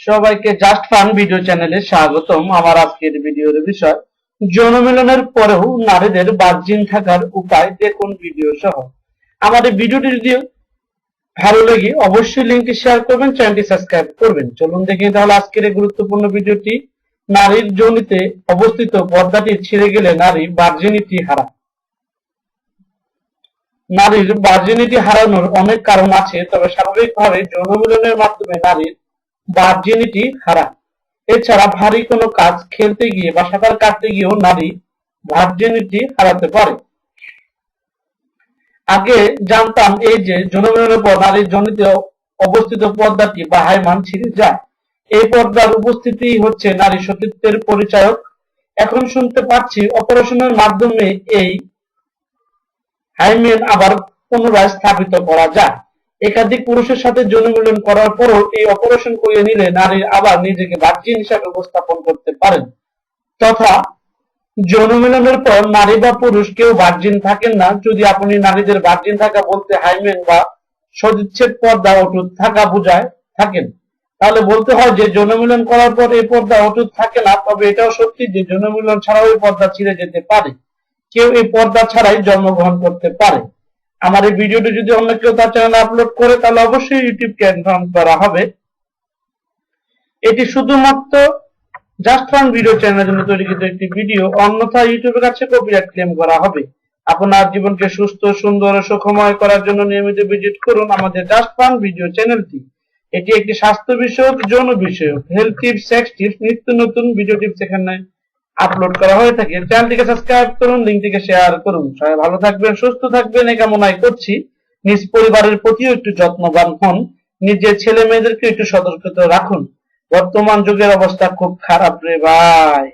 সবাইকে just fun video চ্যানেলে স্বাগতম। আমার আজকের ভিডিওর বিষয় যৌন মিলনের পরেও নারীদের বার্জিন থাকার উপায় দেখুন ভিডিও সহ। এই ভিডিওটি যদি ভালো লাগে, অবশ্যই লিঙ্কটি শেয়ার করবেন চ্যানেলটি সাবস্ক্রাইব করবেন। চলুন দেখি তাহলে আজকের এই গুরুত্বপূর্ণ ভিডিওটি। নারীর যৌনিতে অবস্থিত পর্দাটি ছিঁড়ে গেলে নারী বার্জিনিটি হারা নারীর ভার্জিনিটি হারানোর অনেক কারণ আছে, তবে স্বাভাবিকভাবে যৌন মিলনের মাধ্যমে নারীর ভার্জিনিটি হারায় এছাড়া ভারী কোনো কাজ খেলতে গিয়ে বা সাঁতার কাটতে গিয়েও নারী ভার্জিনিটি হারাতে পারে। আগে জানতাম এই যে যৌন মিলনের পর নারীর জনিতে অবস্থিত পর্দাটি বা হাইমান ছিঁড়ে যায়। এই পর্দার উপস্থিতি হচ্ছে নারী সতীত্বের পরিচায়ক। এখন শুনতে পাচ্ছি অপারেশনের মাধ্যমে এই হাইমেন আবার পুনরায় স্থাপিত করা যায়। একাধিক পুরুষের সাথে যৌন মিলন করার পরও এই অপারেশন করিয়ে নিলে নারী আবার নিজেকে ভার্জিন হিসাবে উপস্থাপন করতে পারেন। তথা যৌন মিলনের পর নারী বা পুরুষ কেউ ভার্জিন থাকেন না। যদি আপনি নারীদের ভার্জিন থাকা বলতে হাইমেন বা সদিচ্ছেদ পর্দা অটুট থাকা বোঝায় থাকেন। তাহলে বলতে হয় যে যৌন মিলন করার পর এই পর্দা অটুট থাকে না, তবে এটাও সত্যি যে যৌন মিলন ছাড়াও এই পর্দা ছিঁড়ে যেতে পারে। কেউ এই পর্দা ছাড়াই জন্মগ্রহণ করতে পারে। আমার এই ভিডিওটি যদি অন্য কেউ তার চ্যানেলে আপলোড করে, তাহলে অবশ্যই ইউটিউবকে ইনফর্ম করা হবে। এটি শুধুমাত্র জাস্ট ফান ভিডিও চ্যানেলের জন্য তৈরিকৃত একটি ভিডিও অন্যথা ইউটিউবের কাছে কপিরাইট ক্লেম করা হবে। আপনার জীবনকে সুস্থ, সুন্দর ও সুখময় করার জন্য নিয়মিত ভিজিট করুন আমাদের জাস্ট ফান ভিডিও চ্যানেলটি এটি একটি স্বাস্থ্য বিষয়ক, যৌন বিষয়ক হেলথ টিপস সেক্স টিপস নিত্য নতুন ভিডিও টিপস এখানে আপলোড করা হয়ে থাকে। চ্যানেলটিকে সাবস্ক্রাইব করুন লিঙ্কটিকে শেয়ার করুন। সবাই ভালো থাকবেন, সুস্থ থাকবেন, এই কামনাই করছি। নিজ পরিবারের প্রতিও একটু যত্নবান হন। নিজের ছেলে মেয়েদেরকে একটু সতর্কতা রাখুন। বর্তমান যুগের অবস্থা খুব খারাপ রে ভাই।